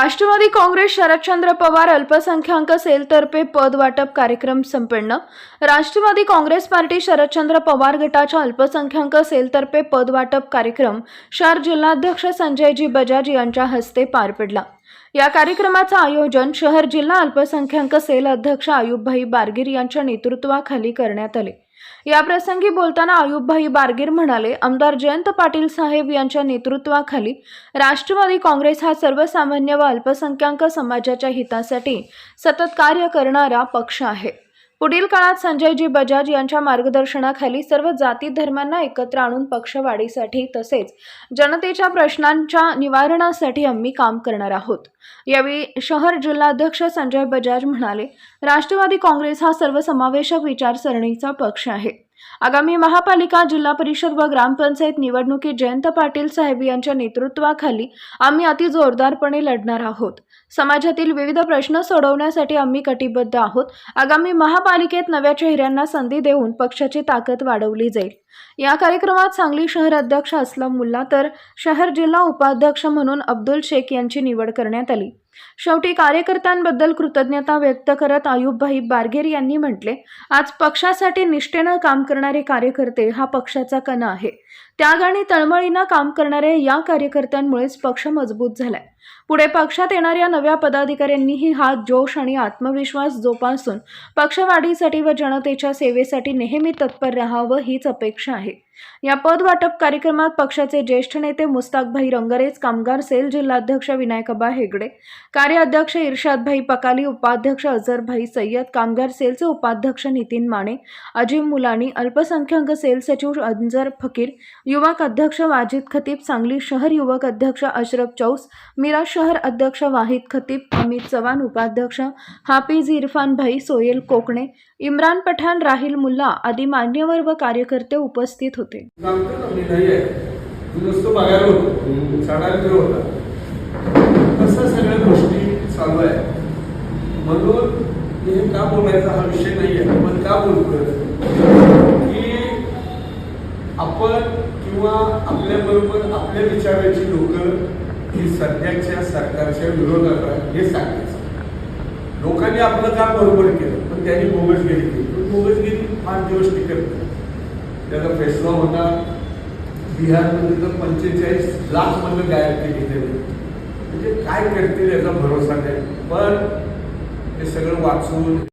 राष्ट्रवादी काँग्रेस शरदचंद्र पवार अल्पसंख्याक सेलतर्फे पद वाटप कार्यक्रम संपन्न. राष्ट्रवादी काँग्रेस पार्टी शरदचंद्र पवार गटाच्या अल्पसंख्याक सेलतर्फे पद वाटप कार्यक्रम शहर जिल्हाध्यक्ष संजयजी बजाज यांच्या हस्ते पार पडला. या कार्यक्रमाचं आयोजन शहर जिल्हा अल्पसंख्याक सेल अध्यक्ष आयुबभाई बारगीर यांच्या नेतृत्वाखाली करण्यात आले. या प्रसंगी बोलताना आयुबभाई बारगीर म्हणाले आमदार जयंत पाटील साहेब यांच्या नेतृत्वाखाली राष्ट्रवादी काँग्रेस हा सर्वसामान्य व अल्पसंख्याक समाजाच्या हितासाठी सतत कार्य करणारा पक्ष आहे. पुढील काळात संजयजी बजाज यांच्या मार्गदर्शनाखाली सर्व जाती धर्मांना एकत्र आणून पक्षवाढीसाठी तसेच जनतेच्या प्रश्नांच्या निवारणासाठी आम्ही काम करणार आहोत. यावेळी शहर जिल्हाध्यक्ष संजय बजाज म्हणाले राष्ट्रवादी काँग्रेस हा सर्वसमावेशक विचारसरणीचा पक्ष आहे. आगामी महापालिका जिल्हा परिषद व ग्रामपंचायत निवडणुकीत जयंत पाटील साहेब यांच्या नेतृत्वाखाली आम्ही अति जोरदारपणे लढणार आहोत. समाजातील विविध प्रश्न सोडवण्यासाठी आम्ही कटिबद्ध आहोत. आगामी महापालिकेत नव्या चेहऱ्यांना संधी देऊन पक्षाची ताकद वाढवली जाईल. या कार्यक्रमात सांगली शहर अध्यक्ष असलम मुल्ला तर शहर जिल्हा उपाध्यक्ष म्हणून अब्दुल शेख यांची निवड करण्यात आली. शेवटी कार्यकर्त्यांबद्दल कृतज्ञता व्यक्त करत आयुबभाई बारगेर यांनी म्हटले आज पक्षासाठी निष्ठेनं काम करणारे कार्यकर्ते हा पक्षाचा कणा आहे. त्याग आणि तळमळीनं काम करणाऱ्या या कार्यकर्त्यांमुळेच पक्ष मजबूत झालाय. पुढे पक्षात येणाऱ्या नव्या पदाधिकाऱ्यांनीही हा जोश आणि आत्मविश्वास जोपासून पक्षवाढीसाठी व जनतेच्या सेवेसाठी नेहमी तत्पर राहावं हीच अपेक्षा आहे. या पद वाटप कार्यक्रमात पक्षाचे ज्येष्ठ नेते मुस्ताकभाई रंगरेज कामगार सेल जिल्हाध्यक्ष विनायकबा हेगडे कार्याध्यक्ष इर्शादभाई पकाली उपाध्यक्ष अझरभाई सय्यद कामगार सेलचे उपाध्यक्ष नितीन माने अजिम मुलानी अल्पसंख्याक सेल सचिव अंजर फकीर युवक अध्यक्ष वाजिद खतीब सांगली शहर युवक अध्यक्ष अशरफ चौस मिराज शहर अध्यक्ष वाहिद खतीब अमित चव्हाण उपाध्यक्ष हाफिज इरफान भाई सोयल कोकणे इम्रान पठाण राहिल मुल्ला आदी मान्यवर व कार्यकर्ते उपस्थित होते. का बोलायचा हा विषय नाही आहे पण का बोलतोय की आपण किंवा आपल्याबरोबर आपल्या विचाराची लोक ही सध्याच्या सरकारच्या विरोधात हे सांगायचं. लोकांनी आपलं काम बरोबर केलं पण त्यांनी बोगसगिरी केली. पण बोगसगिरी पाच दिवस टिकत त्याचा फैसला होता. बिहारमध्ये तर पंचेचाळीस लाख मधलं गायब केली म्हणजे काय करतील याचा भरोसा नाही. पण हे सगळं वाचून